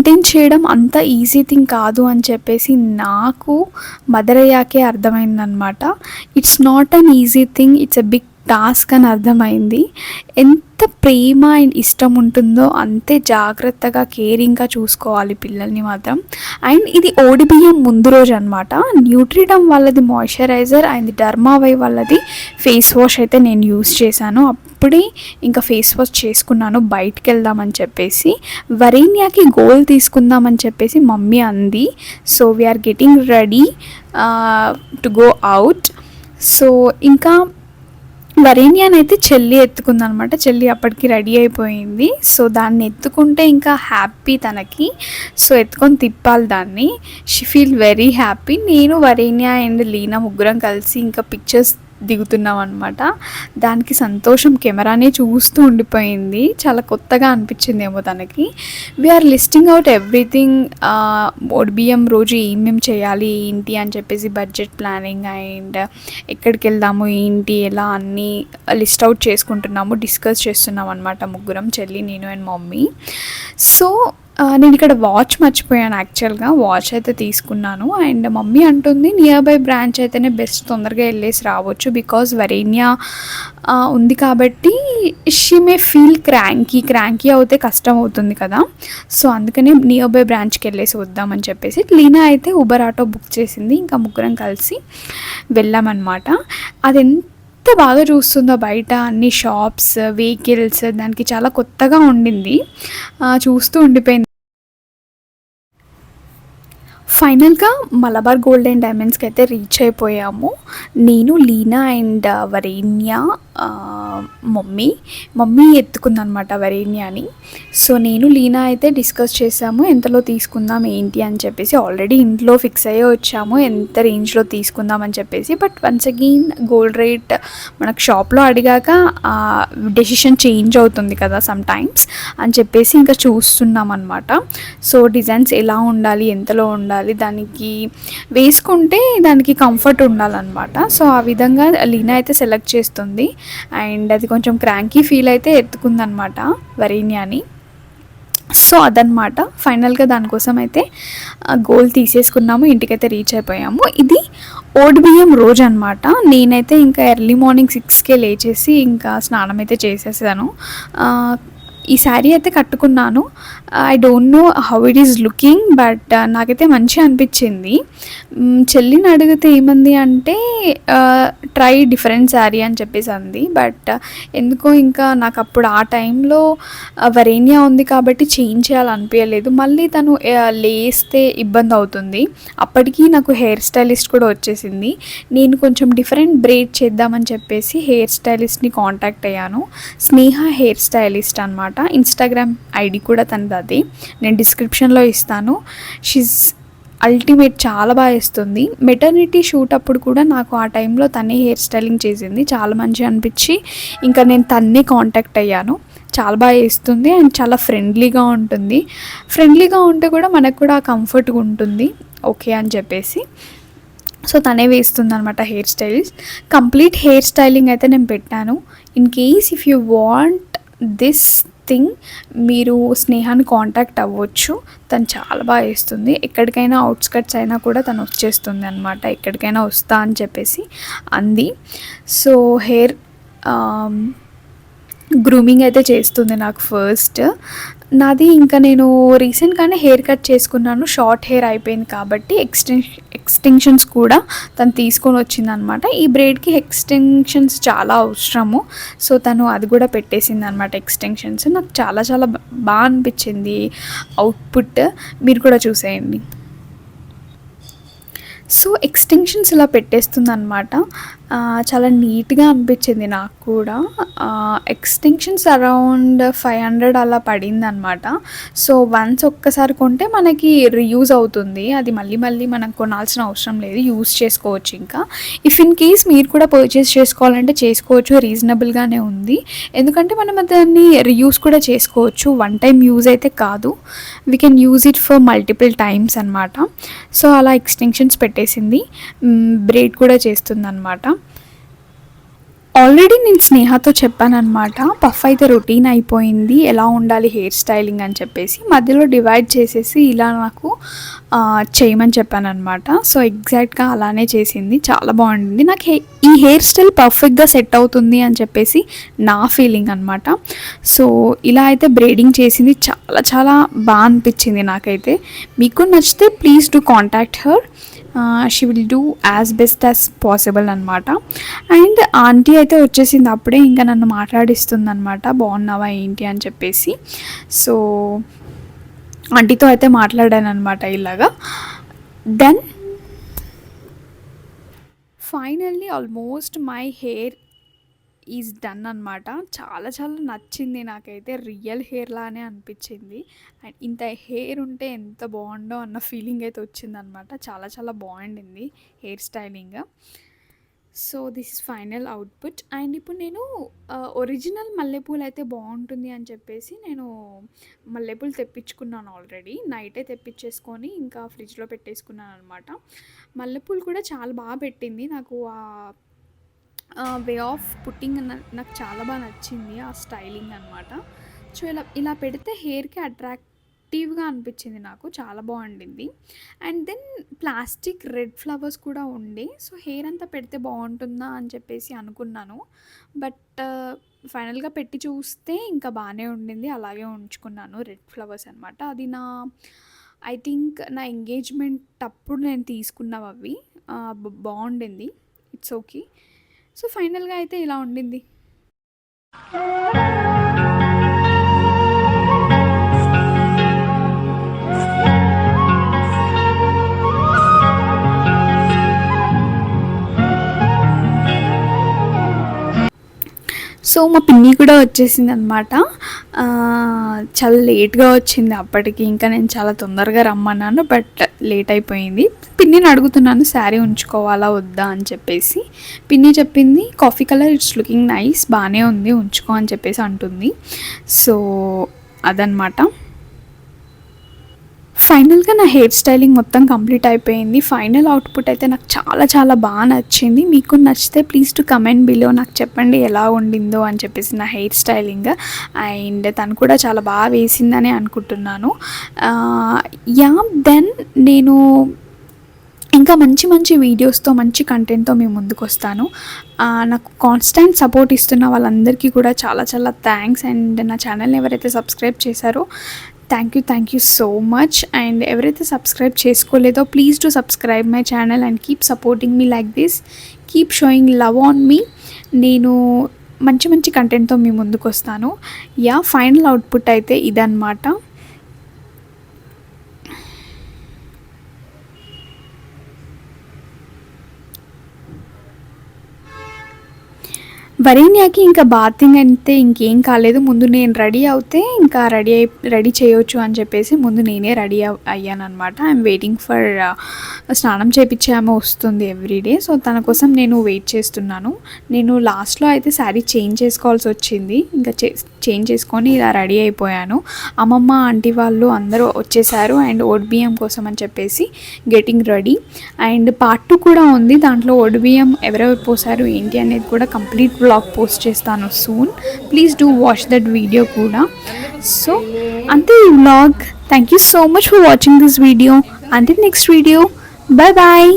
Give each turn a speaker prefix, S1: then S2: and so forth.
S1: Content చేయడం అంత easy thing కాదు అని చెప్పేసి నాకు మదర్ అయ్యాకే అర్థమైందనమాట it's not an easy thing it's a big task అని అర్థమైంది. ఎంత ప్రేమ అండ్ ఇష్టం ఉంటుందో అంతే జాగ్రత్తగా కేరింగ్గా చూసుకోవాలి పిల్లల్ని మాత్రం. అండ్ ఇది ఓడిబియ్యం ముందు రోజు అనమాట న్యూట్రిడమ్ వాళ్ళది మాయిశ్చరైజర్ అండ్ డర్మావై వాళ్ళది ఫేస్ వాష్ అయితే నేను యూస్ చేశాను. అప్పుడే ఇంకా ఫేస్ వాష్ చేసుకున్నాను బయటికి వెళ్దామని చెప్పేసి. వరేన్యాకి గోల్ తీసుకుందామని చెప్పేసి మమ్మీ అంది. So we are getting ready to go out so ఇంకా వరేణ్యాన్ అయితే చెల్లి ఎత్తుకుందనమాట. చెల్లి అప్పటికి రెడీ అయిపోయింది. సో దాన్ని ఎత్తుకుంటే ఇంకా హ్యాపీ తనకి. సో ఎత్తుకొని తిప్పాలి దాన్ని. షీ ఫీల్ వెరీ హ్యాపీ నేను వరేణ్య అండ్ లీనా ముగ్గురం కలిసి ఇంకా పిక్చర్స్ దిగుతున్నాం అనమాట దానికి సంతోషం కెమెరానే చూస్తూ ఉండిపోయింది. చాలా కొత్తగా అనిపించింది ఏమో తనకి వీఆర్ లిస్టింగ్ అవుట్ ఎవ్రీథింగ్ బియ్యం రోజు ఏమేమి చేయాలి ఏంటి అని చెప్పేసి బడ్జెట్ ప్లానింగ్ అండ్ ఎక్కడికి వెళ్దాము ఏంటి ఎలా అన్నీ లిస్ట్ అవుట్ చేసుకుంటున్నాము డిస్కస్ చేస్తున్నాం అనమాట ముగ్గురం చెల్లి నేను అండ్ మమ్మీ. సో నేను ఇక్కడ వాచ్ మర్చిపోయాను యాక్చువల్గా. వాచ్ అయితే తీసుకున్నాను. అండ్ మమ్మీ అంటుంది నియర్ బై బ్రాంచ్ అయితేనే బెస్ట్. తొందరగా వెళ్ళేసి రావచ్చు. బికాజ్ వరేన్యా ఉంది కాబట్టి she may feel cranky. Cranky అవుతే కష్టం అవుతుంది కదా. సో అందుకనే నియర్ బై బ్రాంచ్కి వెళ్ళేసి వద్దామని చెప్పేసి లీనా అయితే ఉబర్ ఆటో బుక్ చేసింది. ఇంకా ముగ్గురం కలిసి వెళ్ళామన్నమాట. అది ఎంత బాగా చూస్తుందో బయట. అన్ని షాప్స్ వెహికల్స్ దానికి చాలా కొత్తగా ఉండింది. చూస్తూ ఉండిపోయింది. ఫైనల్గా మలబార్ గోల్డ్ అండ్ డైమండ్స్కి అయితే రీచ్ అయిపోయాము. నేను Leena and Varenya mummy. Mummy ఎత్తుకుందనమాట వరేణ్యాని. సో నేను లీనా అయితే డిస్కస్ చేసాము ఎంతలో తీసుకుందాం ఏంటి అని చెప్పేసి. ఆల్రెడీ ఇంట్లో ఫిక్స్ అయ్యే వచ్చాము ఎంత రేంజ్లో తీసుకుందాం అని చెప్పేసి. But once again gold rate మనకు షాప్లో అడిగాక డెసిషన్ చేంజ్ అవుతుంది కదా సమ్ టైమ్స్ అని చెప్పేసి ఇంకా చూస్తున్నాం అనమాట సో డిజైన్స్ ఎలా ఉండాలి ఎంతలో ఉండాలి దానికి వేసుకుంటే దానికి కంఫర్ట్ ఉండాలన్నమాట. సో ఆ విధంగా లీనా అయితే సెలెక్ట్ చేస్తుంది. అండ్ అది కొంచెం క్రాంకీ ఫీల్ అయితే ఎత్తుకుందనమాట వరీన్యాని సో అదనమాట ఫైనల్గా దానికోసం అయితే గోల్ తీసేసుకున్నాము. ఇంటికైతే రీచ్ అయిపోయాము. ఇది ఓడిబియ్యం రోజు అనమాట నేనైతే ఇంకా ఎర్లీ మార్నింగ్ సిక్స్కే లేచేసి ఇంకా స్నానం అయితే చేసేసాను ఈ శారీ అయితే కట్టుకున్నాను. I don't know how it is looking but నాకైతే మంచిగా అనిపించింది. చెల్లిని అడిగితే ఏమంది అంటే uh, ట్రై డిఫరెంట్ శారీ అని చెప్పేసి అంది. బట్ uh, ఎందుకో ఇంకా నాకు అప్పుడు ఆ టైంలో uh, వరేనియా ఉంది కాబట్టి చేంజ్ చేయాలనిపించలేదు. మళ్ళీ తను లేస్తే ఇబ్బంది అవుతుంది. అప్పటికి నాకు హెయిర్ స్టైలిస్ట్ కూడా వచ్చేసింది. నేను కొంచెం డిఫరెంట్ బ్రేడ్ చేద్దామని చెప్పేసి హెయిర్ స్టైలిస్ట్ని కాంటాక్ట్ అయ్యాను. స్నేహ హెయిర్ స్టైలిస్ట్ అనమాట ఇన్స్టాగ్రామ్ ఐడి కూడా తనది అది. నేను డిస్క్రిప్షన్లో ఇస్తాను. షీజ్ అల్టిమేట్ చాలా బాగా ఇస్తుంది మెటర్నిటీ షూట్ అప్పుడు కూడా నాకు ఆ టైంలో తనే హెయిర్ స్టైలింగ్ చేసింది. చాలా మంచిగా అనిపించి ఇంకా నేను తన్నే కాంటాక్ట్ అయ్యాను. చాలా బాగా ఇస్తుంది అండ్ చాలా ఫ్రెండ్లీగా ఉంటుంది. ఫ్రెండ్లీగా ఉంటే కూడా మనకు కూడా కంఫర్ట్గా ఉంటుంది. ఓకే అని చెప్పేసి. సో తనే వేస్తుంది అనమాట hair styles complete hair styling అయితే నేను పెట్టాను. In case if you want this thing మీరు స్నేహాన్ని కాంటాక్ట్ అవ్వచ్చు. తను చాలా బాగా వేస్తుంది ఎక్కడికైనా అవుట్స్కట్స్ అయినా కూడా తను వచ్చేస్తుంది అనమాట ఎక్కడికైనా వస్తా అని చెప్పేసి అంది. సో హెయిర్ గ్రూమింగ్ అయితే చేస్తుంది నాకు ఫస్ట్ నాది ఇంకా నేను రీసెంట్గానే హెయిర్ కట్ చేసుకున్నాను. షార్ట్ హెయిర్ అయిపోయింది కాబట్టి ఎక్స్టెన్ ఎక్స్టెన్షన్స్ కూడా తను తీసుకొని వచ్చిందనమాట. ఈ బ్రేడ్కి ఎక్స్టెన్షన్స్ చాలా అవసరము. సో తను అది కూడా పెట్టేసింది అనమాట ఎక్స్టెన్షన్స్ నాకు చాలా చాలా బాగా అనిపించింది. అవుట్పుట్ మీరు కూడా చూసేయండి. సో ఎక్స్టెన్షన్స్ ఇలా పెట్టేస్తుంది అనమాట చాలా నీట్గా అనిపించింది నాకు కూడా. ఎక్స్టెన్షన్స్ అరౌండ్ ఫైవ్ హండ్రెడ్ అలా పడింది అనమాట సో వన్స్ ఒక్కసారి కొంటే మనకి రీయూజ్ అవుతుంది. అది మళ్ళీ మళ్ళీ మనం కొనాల్సిన అవసరం లేదు. యూజ్ చేసుకోవచ్చు ఇంకా. ఇఫ్ ఇన్ కేస్ మీరు కూడా పర్చేస్ చేసుకోవాలంటే చేసుకోవచ్చు. రీజనబుల్గానే ఉంది. ఎందుకంటే మనం దాన్ని రియూజ్ కూడా చేసుకోవచ్చు. వన్ టైం యూజ్ అయితే కాదు. We can use it for multiple times అనమాట సో అలా ఎక్స్టెన్షన్స్ పెట్టేసింది బ్రేడ్ కూడా చేస్తుందనమాట ఆల్రెడీ నేను స్నేహతో చెప్పానమాట పఫ్ అయితే రొటీన్ అయిపోయింది ఎలా ఉండాలి హెయిర్ స్టైలింగ్ అని చెప్పేసి మధ్యలో డివైడ్ చేసేసి ఇలా నాకు చేయమని చెప్పానమాట సో ఎగ్జాక్ట్గా అలానే చేసింది చాలా బాగుండింది. నాకు హె ఈ హెయిర్ స్టైల్ పర్ఫెక్ట్గా సెట్ అవుతుంది అని చెప్పేసి నా ఫీలింగ్ అనమాట సో ఇలా అయితే బ్రేడింగ్ చేసింది చాలా చాలా బాగా అనిపించింది నాకైతే. మీకు నచ్చితే please do contact her she will do as best as possible అనమాట అండ్ ఆంటీ అయితే వచ్చేసింది అప్పుడే ఇంకా నన్ను మాట్లాడిస్తుంది అనమాట బాగున్నావా ఏంటి? అని చెప్పేసి. సో ఆంటీతో అయితే మాట్లాడాను అనమాట ఇలాగా. Then finally almost my hair is done అనమాట చాలా చాలా నచ్చింది నాకైతే రియల్ హెయిర్ లానే అనిపించింది. అండ్ ఇంత హెయిర్ ఉంటే ఎంత బాగుండో అన్న ఫీలింగ్ అయితే వచ్చిందనమాట చాలా చాలా బాగుండింది hair styling so this is final output. And ఇప్పుడు నేను ఒరిజినల్ మల్లెపూలు అయితే బాగుంటుంది అని చెప్పేసి నేను మల్లెపూలు తెప్పించుకున్నాను ఆల్రెడీ. నైటే తెప్పించేసుకొని ఇంకా ఫ్రిడ్జ్లో పెట్టేసుకున్నాను అనమాట మల్లెపూలు కూడా చాలా బాగా పెట్టింది. నాకు ఆ వే ఆఫ్ పుట్టింగ్ నాకు చాలా బాగా నచ్చింది ఆ స్టైలింగ్ అనమాట సో ఇలా ఇలా పెడితే హెయిర్కి అట్రాక్ట్ అట్రాక్టివ్గా అనిపించింది నాకు చాలా బాగుండింది. And then plastic red flowers కూడా ఉండే సో హెయిర్ అంతా పెడితే బాగుంటుందా అని చెప్పేసి అనుకున్నాను. బట్ ఫైనల్గా పెట్టి చూస్తే ఇంకా బాగానే ఉండింది అలాగే ఉంచుకున్నాను రెడ్ ఫ్లవర్స్ అనమాట అది నా ఐ థింక్ నా ఎంగేజ్మెంట్ అప్పుడు నేను తీసుకున్నవి అవి. బాగుండింది. It's okay. సో ఫైనల్గా అయితే ఇలా ఉండింది. సో మా పిన్ని కూడా వచ్చేసింది అనమాట చాలా లేట్గా వచ్చింది అప్పటికి. ఇంకా నేను చాలా తొందరగా రమ్మన్నాను బట్ లేట్ అయిపోయింది. పిన్నిని అడుగుతున్నాను శారీ ఉంచుకోవాలా వద్దా? అని చెప్పేసి. పిన్ని చెప్పింది coffee colour it's looking nice బాగానే ఉంది ఉంచుకో అని చెప్పేసి అంటుంది. సో అదనమాట. ఫైనల్గా నా హెయిర్ స్టైలింగ్ మొత్తం కంప్లీట్ అయిపోయింది. ఫైనల్ అవుట్పుట్ అయితే నాకు చాలా చాలా బాగా నచ్చింది. మీకు నచ్చితే ప్లీజ్ టు కమెంట్ బిలో నాకు చెప్పండి ఎలా ఉండిందో అని చెప్పేసి నా హెయిర్ స్టైలింగ్. అండ్ తను కూడా చాలా బాగా వేసిందని అనుకుంటున్నాను. యా దెన్ నేను ఇంకా మంచి మంచి వీడియోస్తో మంచి కంటెంట్తో మేము ముందుకు వస్తాను. నాకు కాన్స్టాంట్ సపోర్ట్ ఇస్తున్న వాళ్ళందరికీ కూడా చాలా చాలా థ్యాంక్స్. అండ్ నా ఛానల్ని ఎవరైతే సబ్స్క్రైబ్ చేశారో thank you thank you so much and ఎవరైతే subscribe చేసుకోలేదో please to subscribe my channel and keep supporting me like this keep showing love on me నేను మంచి మంచి కంటెంట్తో మీ ముందుకు వస్తాను యా ఫైనల్ అవుట్పుట్ అయితే ఇదన్నమాట. వరేణ్యాకి ఇంకా బాతింగ్ అయితే ఇంకేం కాలేదు. ముందు నేను రెడీ అవుతే ఇంకా రెడీ అయి రెడీ చేయొచ్చు అని చెప్పేసి ముందు నేనే రెడీ అయ్యాను అనమాట ఐఎమ్ వెయిటింగ్ ఫర్ స్నానం చేపించే ఆమె వస్తుంది ఎవ్రీడే సో తన కోసం నేను వెయిట్ చేస్తున్నాను. నేను లాస్ట్లో అయితే శారీ చేంజ్ చేసుకోవాల్సి వచ్చింది. ఇంకా చే చేంజ్ చేసుకొని ఇలా రెడీ అయిపోయాను. అమ్మమ్మ ఆంటీ వాళ్ళు అందరూ వచ్చేసారు అండ్ బియ్యం కోసం అని చెప్పేసి getting ready and part two కూడా ఉంది. దాంట్లో బియ్యం ఎవరెవరు పోసారు ఏంటి అనేది కూడా కంప్లీట్ బ్లాగ్ పోస్ట్ చేస్తాను soon please do watch that video కూడా. సో అంతే ఈ blog thank you so much for watching this video అంతే నెక్స్ట్ వీడియో బాయ్ బాయ్